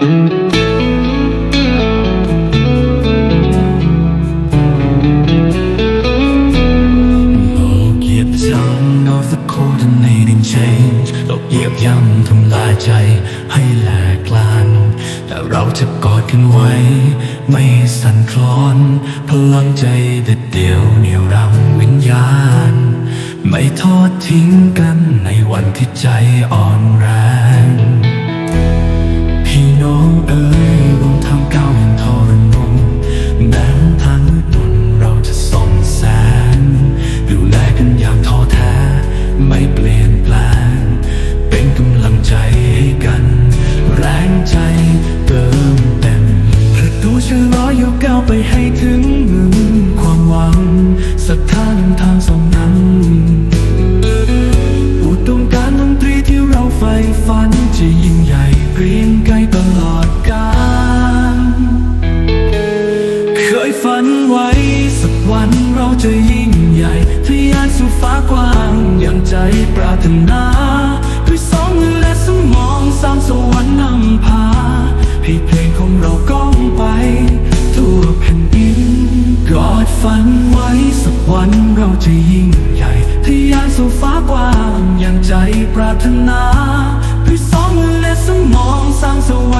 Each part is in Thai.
โลกเหยียบย่ำ of the coordinating change โลกเหยียบย่ำทำลายใจให้แหลกลาน แต่เราจะกอดกันไว้ ไม่สั่นคลอน พลังใจเด็ดเดี่ยวเหนี่ยวรั้งวิญญาณ ไม่ทอดทิ้งกันในวันที่ใจอ่อนแรง เอ๋ยรวมทางก้าวแห่งทรนงแม้ทางมืดมนเราจะส่องแสงดูแลกันอย่างท้อแท้ ไม่เปลี่ยนแปลง เป็นกำลังใจให้กัน แรงใจ นาด้วยสองมือและสมองสร้างสวรรค์นำพา ให้เพลงของเราก้องไป ทั่วแผ่นดินกอดฝันไว้สักวันเราจะยิ่งใหญ่ทะยานสู่ฟ้ากว้างอย่างใจปรารถนาคือสองมือและสมองสร้างสวร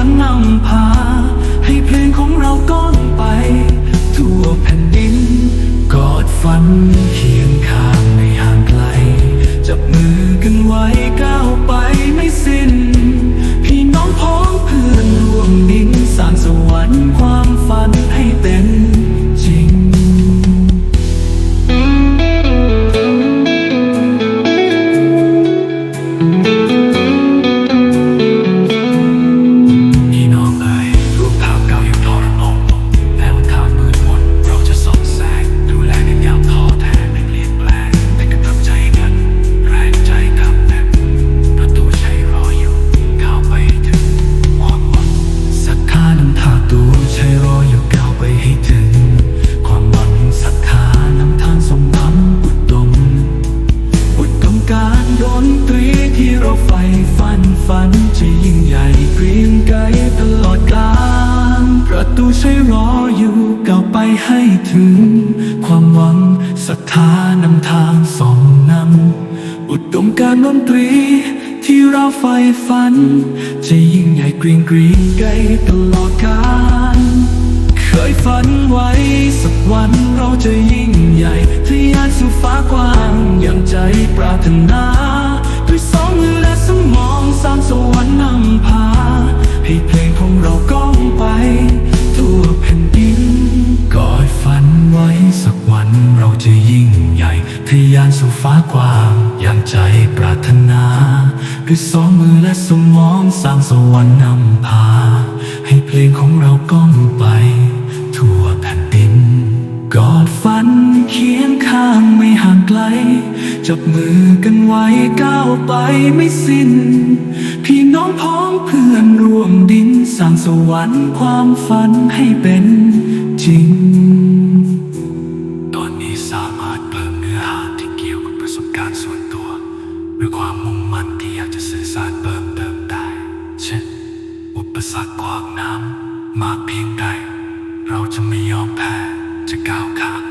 รค์ ให้ถึง ความหวังศรัทธานำทางส่องนำอุดมการดนตรี ที่เราใฝ่ฝัน จะยิ่งใหญ่กรีงกรีงไกรตลอดกาลเคยฝันไว้ สักวันเราจะยิ่งใหญ่ทะยานสู่ฟ้ากว้างอย่างใจปรารถนา ทยานสู่ฟ้ากว้างอย่างใจปรารถนา ด้วยสองมือและสมองสร้างสวรรค์นำพา ให้เพลงของเราก้องไป ทั่วแผ่นดิน กอดฝันเคียงข้างไม่ห่างไกล จับมือกันไว้ก้าวไปไม่สิ้น พี่น้องพ้องเพื่อนร่วมดินสร้างสวรรค์ความฝันให้เป็นจริง ความมุ่งมั่นที่อยากจะสื่อสารเพิ่มเติมได้ เช่น อุปสรรคขวางน้ำมากเพียงใด เราจะไม่ยอมแพ้จะก้าวข้าม